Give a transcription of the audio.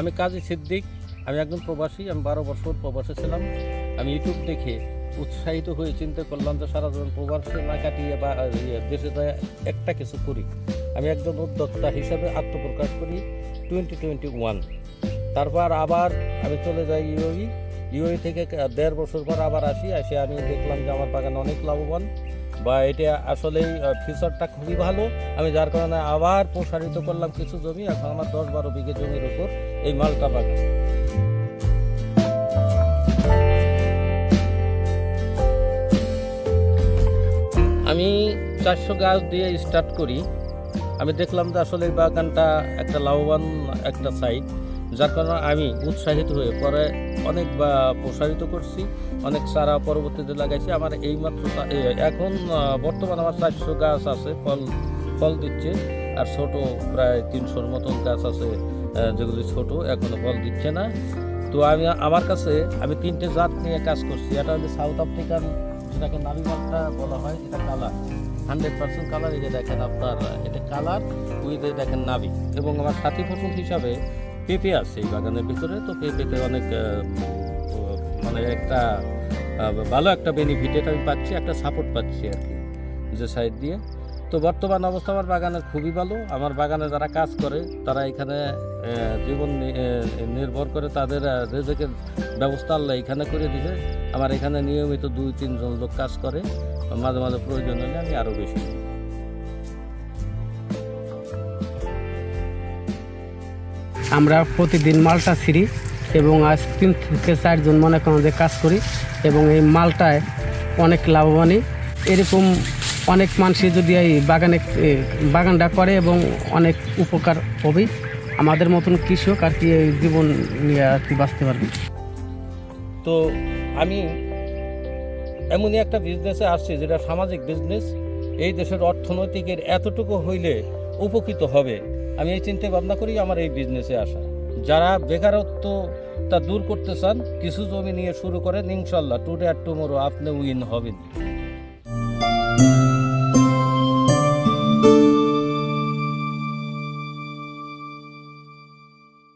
আমি কাজী সিদ্দিক আমি একজন প্রবাসী আমি বারো বছর প্রবাসে ছিলাম। আমি ইউটিউব দেখে উৎসাহিত হয়ে চিন্তা করলাম যে সারা জীবন প্রবাসে না কাটিয়ে বা ইয়ে, দেশে যায় একটা কিছু করি। আমি একজন উদ্যোক্তা হিসাবে আত্মপ্রকাশ করি টোয়েন্টি টোয়েন্টি ওয়ান তারপর আবার আমি চলে যাই ইউই ইউই থেকে দেড় বছর পর আবার আসি এসে আমি দেখলাম যে আমার বাগান অনেক লাভবান। বা এটা আসলেই ফিচারটা খুবই ভালো। আমি যার কারণে আবার প্রসারিত করলাম কিছু জমি, এখন আমার দশ বারো বিঘে জমির উপর এই মালটা বাগান। আমি চারশো গাছ দিয়ে স্টার্ট করি। আমি দেখলাম যে আসলে এই বাগানটা একটা লাভবান একটা সাইট যার কারণে আমি উৎসাহিত হয়ে পরে অনেক বা প্রসারিত করছি অনেক চারা পরবর্তীতে লাগাইছি। আমার এইমাত্র তা- এ, এখন বর্তমান আমার চারশো গাছ আছে ফল ফল দিচ্ছে। আর ছোট প্রায় তিনশোর মতন গাছ আছে যেগুলি ছোট এখনও ফল দিচ্ছে না। তো আমি আমার কাছে আমি তিনটে জাত নিয়ে কাজ করছি। এটা হচ্ছে সাউথ আফ্রিকান যেটাকে নাবি মালটা বলা হয় এটা কালার। হান্ড্রেড পার্সেন্ট কালার এই যে দেখেন আপনার এটা কালার উইথ দেখেন নাবি এবং আমার সাথী ফসল হিসাবে পেঁপে আছে এই বাগানের ভিতরে। তো পেঁপেতে অনেক মানে একটা ভালো একটা বেনিফিট এটা আমি পাচ্ছি, একটা সাপোর্ট পাচ্ছি আর কি, যে সাইড দিয়ে। তো বর্তমান অবস্থা আমার বাগানের খুবই ভালো। আমার বাগানে যারা কাজ করে, তারা এখানে জীবন নির্ভর করে তাদের রেজেকের ব্যবস্থা আল্লাহ এখানে করে দিছে আমার এখানে নিয়মিত দুই, তিনজন লোক কাজ করে। মাঝে মাঝে প্রয়োজন হলে আমি আরও বেশি। আমরা প্রতিদিন মালটা ছিঁড়ি এবং আজ তিন থেকে চারজন মনে করেন যে কাজ করি এবং এই মালটায় অনেক লাভবানই। এরকম অনেক মানুষই যদি এই বাগানে বাগানটা করে এবং অনেক উপকার হবে, আমাদের মতন কৃষক আর কি এই জীবন নিয়ে আর কি বাঁচতে পারবে। তো আমি এমনই একটা বিজনেসে আসছি যেটা সামাজিক বিজনেস এই দেশের অর্থনৈতিকের এতটুকু হইলে উপকৃত হবে। আমি এই চিন্তা ভাবনা করি আমার এই বিজনেসে আসা। যারা বেকারত্ব তা দূর করতে চান, কিছু জমি নিয়ে শুরু করেন, ইনশাল্লাহ টুডে আর টুমোরো আপনি উইন হবেন।